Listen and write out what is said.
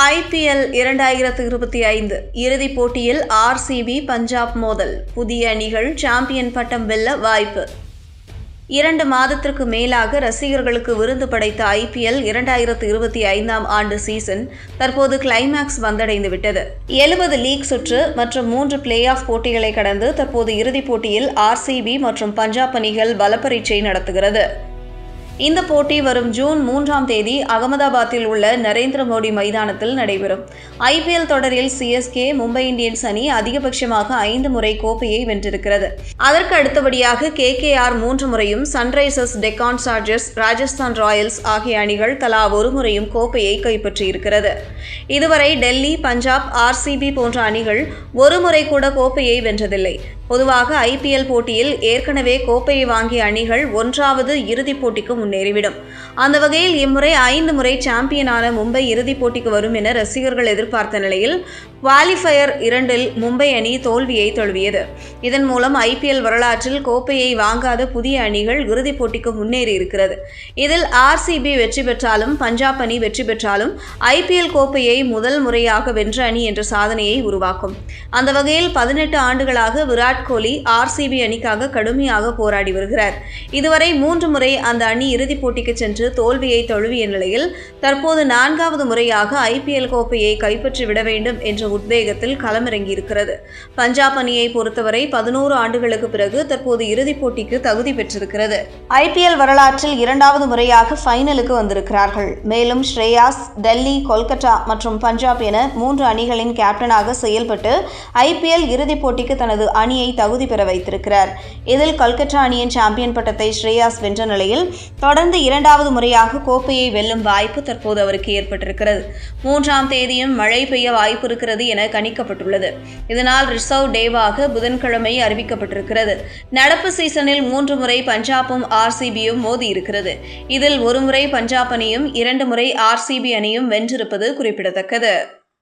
IPL இரண்டாயிரத்து இருபத்தி ஐந்து இறுதிப் போட்டியில் ஆர்சிபி பஞ்சாப் மோதல். புதிய அணிகள் சாம்பியன் பட்டம் வெல்ல வாய்ப்பு. இரண்டு மாதத்திற்கு மேலாக ரசிகர்களுக்கு விருந்து படைத்த ஐபிஎல் இரண்டாயிரத்து இருபத்தி ஐந்தாம் ஆண்டு சீசன் தற்போது கிளைமேக்ஸ் வந்தடைந்து விட்டது எழுபது லீக் சுற்று மற்றும் மூன்று பிளே ஆஃப் போட்டிகளை கடந்து தற்போது இறுதிப் போட்டியில் ஆர்சிபி மற்றும் பஞ்சாப் அணிகள் பலப்பரீட்சை நடத்துகிறது. இந்த போட்டி வரும் ஜூன் மூன்றாம் தேதி அகமதாபாத்தில் உள்ள நரேந்திர மோடி மைதானத்தில் நடைபெறும். ஐபிஎல் தொடரில் சிஎஸ்கே மும்பை இந்தியன்ஸ் அணி அதிகபட்சமாக ஐந்து முறை கோப்பையை வென்றிருக்கிறது. அதற்கு அடுத்தபடியாக கேகேஆர் மூன்று முறையும் Sunrisers Deccan Chargers Rajasthan Royals ஆகிய அணிகள் தலா ஒரு முறையும் கோப்பையை கைப்பற்றியிருக்கிறது. இதுவரை டெல்லி பஞ்சாப் ஆர்சிபி போன்ற அணிகள் ஒரு முறை கூட கோப்பையை வென்றதில்லை. பொதுவாக ஐபிஎல் போட்டியில் ஏற்கனவே கோப்பையை வாங்கிய அணிகள் ஒன்றாவது இறுதிப் போட்டிக்கு முன்னேறிவிடும். அந்த வகையில் இம்முறை ஐந்து முறை சாம்பியனான மும்பை இறுதிப் போட்டிக்கு வரும் என ரசிகர்கள் எதிர்பார்த்த நிலையில் குவாலிஃபயர் இரண்டில் மும்பை அணி தோல்வியை தழுவியது. இதன் மூலம் ஐபிஎல் வரலாற்றில் கோப்பையை வாங்காத புதிய அணிகள் இறுதிப் போட்டிக்கு முன்னேறி இருக்கிறது. இதில் ஆர்சிபி வெற்றி பெற்றாலும் பஞ்சாப் அணி வெற்றி பெற்றாலும் ஐபிஎல் கோப்பையை முதல் முறையாக வென்ற அணி என்ற சாதனையை உருவாக்கும். அந்த வகையில் பதினெட்டு ஆண்டுகளாக விராட் கோலி ஆர்சிபி அணிக்காக கடுமையாக போராடி வருகிறார். இதுவரை மூன்று முறை அந்த அணி இறுதிப் போட்டிக்கு சென்று தோல்வியை தழுவிய நிலையில் தற்போது நான்காவது முறையாக ஐபிஎல் கோப்பையை கைப்பற்றி விட வேண்டும் என்ற உத்வேகத்தில் களமிறங்கியிருக்கிறது. பஞ்சாப் அணியை பொறுத்தவரை பதினோரு ஆண்டுகளுக்கு பிறகு தற்போது இறுதிப் போட்டிக்கு தகுதி பெற்றிருக்கிறது. ஐபிஎல் வரலாற்றில் இரண்டாவது முறையாக ஃபைனலுக்கு வந்திருக்கிறார்கள். மேலும் ஸ்ரேயாஸ் டெல்லி கொல்கத்தா மற்றும் பஞ்சாப் என மூன்று அணிகளின் கேப்டனாக செயல்பட்டு ஐபிஎல் இறுதிப் போட்டிக்கு தனது அணியை தகுதி பெற வைத்திருக்கிறார். இதில் கொல்கத்தா அணியின் சாம்பியன் பட்டத்தை ஸ்ரேயாஸ் வென்ற நிலையில் தொடர்ந்து இரண்டாவது முறையாக கோப்பையை வெல்லும் வாய்ப்பு தற்போது அவருக்கு ஏற்பட்டிருக்கிறது. மூன்றாம் தேதியும் மழை பெய்ய வாய்ப்பு இருக்கிறது என கணிக்கப்பட்டுள்ளது. இதனால் ரிசர்வ் டேவாக புதன்கிழமை அறிவிக்கப்பட்டிருக்கிறது. நடப்பு சீசனில் மூன்று முறை பஞ்சாபும் ஆர்சிபியும் மோதி இருக்கிறது. இதில் ஒருமுறை பஞ்சாப் அணியும் இரண்டு முறை ஆர்சிபி அணியும் வென்றிருப்பது குறிப்பிடத்தக்கது.